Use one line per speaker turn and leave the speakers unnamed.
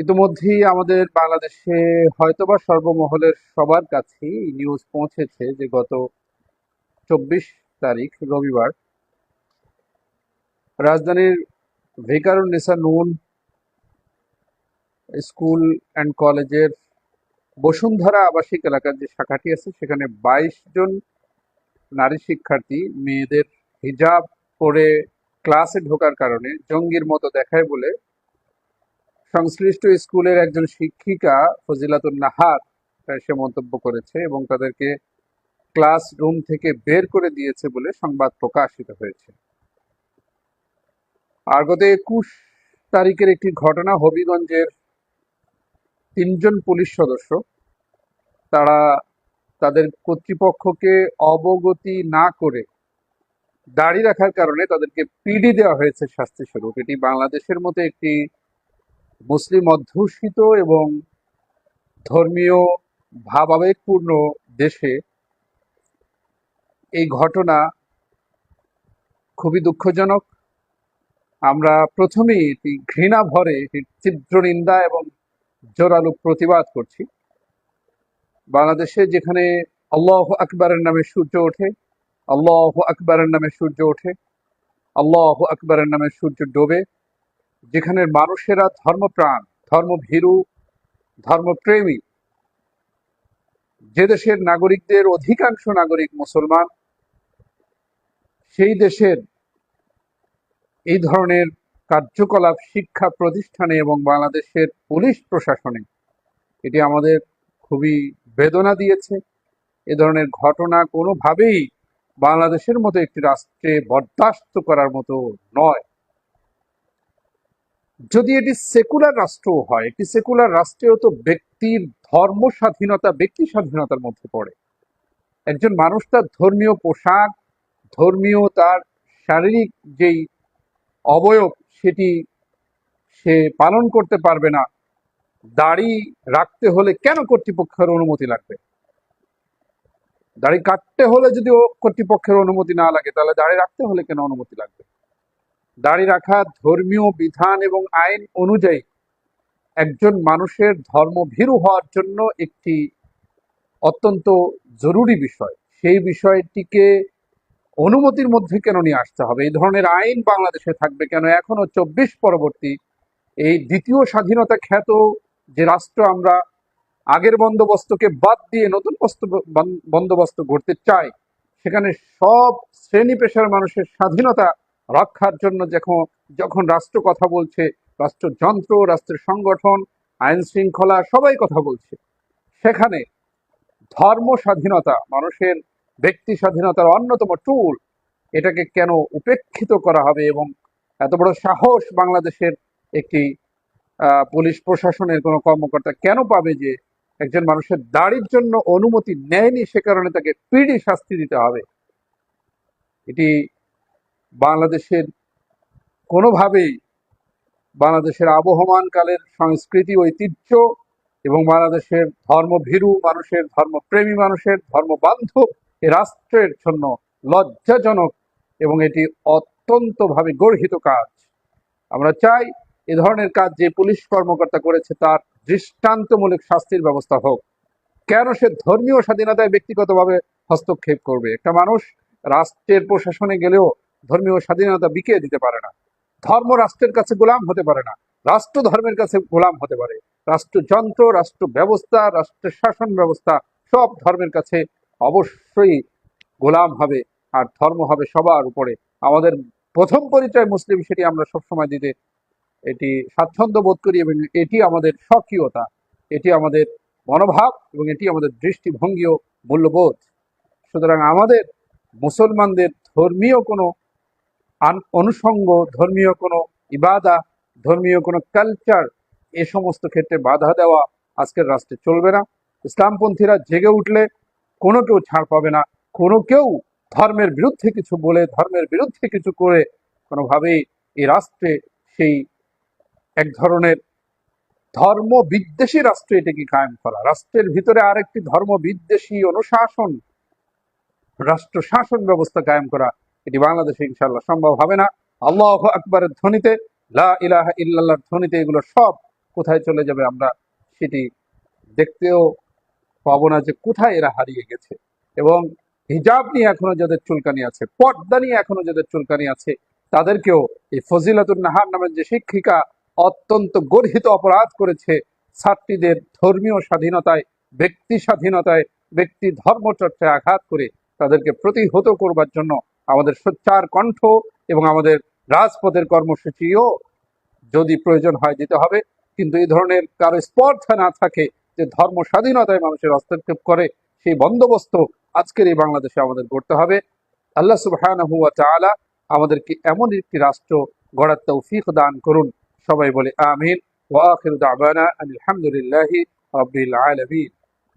ইতিমধ্যেই আমাদের বাংলাদেশে হয়তোবা সর্বমহলের সবার কাছেই নিউজ পৌঁছেছে যে গত চব্বিশ তারিখ, রবিবার, রাজধানীর ভিকারুন্নেসা নুন স্কুল অ্যান্ড কলেজের বসুন্ধরা আবাসিক এলাকার যে শাখাটি আছে, সেখানে বাইশ জন নারী শিক্ষার্থী মেয়েদের হিজাব পরে ক্লাসে ঢোকার কারণে জঙ্গির মতো দেখায় বলে সংশ্লিষ্ট স্কুলের একজন শিক্ষিকা ফজিলাতুন নাহার সে মন্তব্য করেছে এবং তাদেরকে ক্লাসরুম থেকে বের করে দিয়েছে বলে সংবাদ প্রকাশিত হয়েছে। আর গত একুশ তারিখের একটি ঘটনা হবিগঞ্জের তিনজন পুলিশ সদস্য, তারা তাদের কর্তৃপক্ষকে অবগতি না করে দাড়ি রাখার কারণে তাদেরকে পিডি দেওয়া হয়েছে শাস্তি স্বরূপ এটি বাংলাদেশের মতো একটি মুসলিম অধ্যুষিত এবং ধর্মীয় ভাবাবেগপূর্ণ দেশে এই ঘটনা খুবই দুঃখজনক। আমরা প্রথমেই এটি ঘৃণা ভরে এটির তীব্র নিন্দা এবং জোরালো প্রতিবাদ করছি। বাংলাদেশে যেখানে আল্লাহ আকবরের নামে সূর্য ওঠে, আল্লাহ আকবরের নামে সূর্য ওঠে, আল্লাহ আকবরের নামে সূর্য ডোবে যেখানে মানুষেরা ধর্মপ্রাণ, ধর্মভীরু, ধর্মপ্রেমী। যে দেশের নাগরিকদের অধিকাংশ নাগরিক মুসলমান, সেই দেশের এই ধরনের কার্যকলাপ, শিক্ষা প্রতিষ্ঠানে এবং বাংলাদেশের পুলিশ প্রশাসনে এটি আমাদের খুবই বেদনা দিয়েছে। এ ধরনের ঘটনা কোনোভাবেই বাংলাদেশের মতো একটি রাষ্ট্রে বরদাস্ত করার মতো নয়। যদি এটি সেকুলার রাষ্ট্র হয়, একটি সেকুলার রাষ্ট্রেও তো ব্যক্তির ধর্ম স্বাধীনতা, ব্যক্তি স্বাধীনতার মধ্যে পড়ে। একজন মানুষ তার ধর্মীয় পোশাক, ধর্মীয় তার শারীরিক যেই অবয়ব, সেটি সে পালন করতে পারবে না। দাড়ি রাখতে হলে কেন কর্তৃপক্ষের অনুমতি লাগবে? দাড়ি কাটতে হলে যদি ও কর্তৃপক্ষের অনুমতি না লাগে, তাহলে দাড়ি রাখতে হলে কেন অনুমতি লাগবে? দাড়ি রাখা ধর্মীয় বিধান এবং আইন অনুযায়ী একজন মানুষের ধর্মভীরু হওয়ার জন্য একটি অত্যন্ত জরুরি বিষয়। সেই বিষয়টিকে অনুমতির মধ্যে কেন নিয়ে আসতে হবে? এই ধরনের আইন বাংলাদেশে থাকবে কেন? এখনও চব্বিশ পরবর্তী এই দ্বিতীয় স্বাধীনতা খ্যাত যে রাষ্ট্র আমরা আগের বন্দোবস্তকে বাদ দিয়ে নতুন বস্ত- বন- বন্দোবস্ত গড়তে চাই, সেখানে সব শ্রেণি পেশার মানুষের স্বাধীনতা রক্ষার জন্য যখন যখন রাষ্ট্র কথা বলছে, রাষ্ট্রযন্ত্র, রাষ্ট্রের সংগঠন, আইন শৃঙ্খলা, সবাই কথা বলছে। সেখানে ধর্ম স্বাধীনতা, মানুষের ব্যক্তি স্বাধীনতার অন্যতম টুল এটাকে কেন উপেক্ষিত করা হবে এবং এত বড় সাহস বাংলাদেশের একটি পুলিশ প্রশাসনের কোনো কর্মকর্তা কেন পাবে যে একজন মানুষের দাড়ির জন্য অনুমতি নেয়নি, সে কারণে তাকে পিড়ি শাস্তি দিতে হবে? এটি বাংলাদেশের কোনোভাবেই বাংলাদেশের আবহমান কালের সংস্কৃতি, ঐতিহ্য এবং বাংলাদেশের ধর্মভীরু মানুষের, ধর্মপ্রেমী মানুষের, ধর্মবান্ধব এ রাষ্ট্রের জন্য লজ্জাজনক এবং এটি অত্যন্তভাবে গর্হিত কাজ। আমরা চাই এ ধরনের কাজ যে পুলিশ কর্মকর্তা করেছে তার দৃষ্টান্তমূলক শাস্তির ব্যবস্থা হোক। কেন সে ধর্মীয় স্বাধীনতায় ব্যক্তিগতভাবে হস্তক্ষেপ করবে? একটা মানুষ রাষ্ট্রের প্রশাসনে গেলেও ধর্মীয় স্বাধীনতা বিকিয়ে দিতে পারে না। ধর্ম রাষ্ট্রের কাছে গোলাম হতে পারে না। রাষ্ট্র ধর্মের কাছে গোলাম হতে পারে। রাষ্ট্রযন্ত্র রাষ্ট্র ব্যবস্থা রাষ্ট্রের শাসন ব্যবস্থা সব ধর্মের কাছে অবশ্যই গোলাম হবে আর ধর্ম হবে সবার উপরে। আমাদের প্রথম পরিচয় মুসলিম সেটি আমরা সবসময় দিতে এটি স্বাচ্ছন্দ্য বোধ করি এবং এটি আমাদের স্বকীয়তা। এটি আমাদের মনোভাব এবং এটি আমাদের দৃষ্টিভঙ্গি ও মূল্যবোধ। সুতরাং আমাদের মুসলমানদের ধর্মীয় কোনো অনুষঙ্গ ধর্মীয় কোনো ইবাদা, ধর্মীয় কোনো কালচার এ সমস্ত ক্ষেত্রে বাধা দেওয়া আজকের রাষ্ট্রে চলবে না। ইসলামপন্থীরা জেগে উঠলে কোনো কেউ ছাড় পাবে না, কোনো কেউ ধর্মের বিরুদ্ধে কিছু বলে, ধর্মের বিরুদ্ধে কিছু করে কোনোভাবেই এই রাষ্ট্রে সেই এক ধরনের ধর্ম বিদ্বেষী রাষ্ট্র এটাকে কায়েম করা। রাষ্ট্রের ভিতরে আরেকটি ধর্ম বিদ্বেষী অনুশাসন রাষ্ট্র শাসন ব্যবস্থা কায়েম করা এটি বাংলাদেশে ইনশাল্লাহ সম্ভব হবে না। আল্লাহ আকবরের ধ্বনিতে, লা ইলাহা ধ্বনিতে এগুলো সব কোথায় চলে যাবে আমরা সেটি দেখতেও পাবো না যে কোথায় এরা হারিয়ে গেছে। এবং হিজাব নিয়ে এখনও যাদের চুলকানি আছে, পর্দা নিয়ে এখনও যাদের চুলকানি আছে, তাদেরকেও এই ফজিলাতুন নাহার নামের যে শিক্ষিকা অত্যন্ত গর্হিত অপরাধ করেছে, ছাত্রীদের ধর্মীয় স্বাধীনতায়, ব্যক্তি স্বাধীনতায়, ব্যক্তি ধর্মচর্চায় আঘাত করে তাদেরকে প্রতিহত করবার জন্য আমাদের সোচ্চার কণ্ঠ এবং আমাদের রাজপথের কর্মসূচিও যদি প্রয়োজন হয় দিতে হবে। কিন্তু এই ধরনের কারও স্পর্ধা না থাকে যে ধর্ম স্বাধীনতায় মানুষের হস্তক্ষেপ করে, সেই বন্দোবস্ত আজকের এই বাংলাদেশে আমাদের করতে হবে। আল্লাহ সুবহানাহু আমাদেরকে এমন একটি রাষ্ট্র গড়ার তৌফিক দান করুন। সবাই বলে আমিন। ওয়া আখিরু দাওয়ানা আলহামদুলিল্লাহি রাব্বিল আলামিন।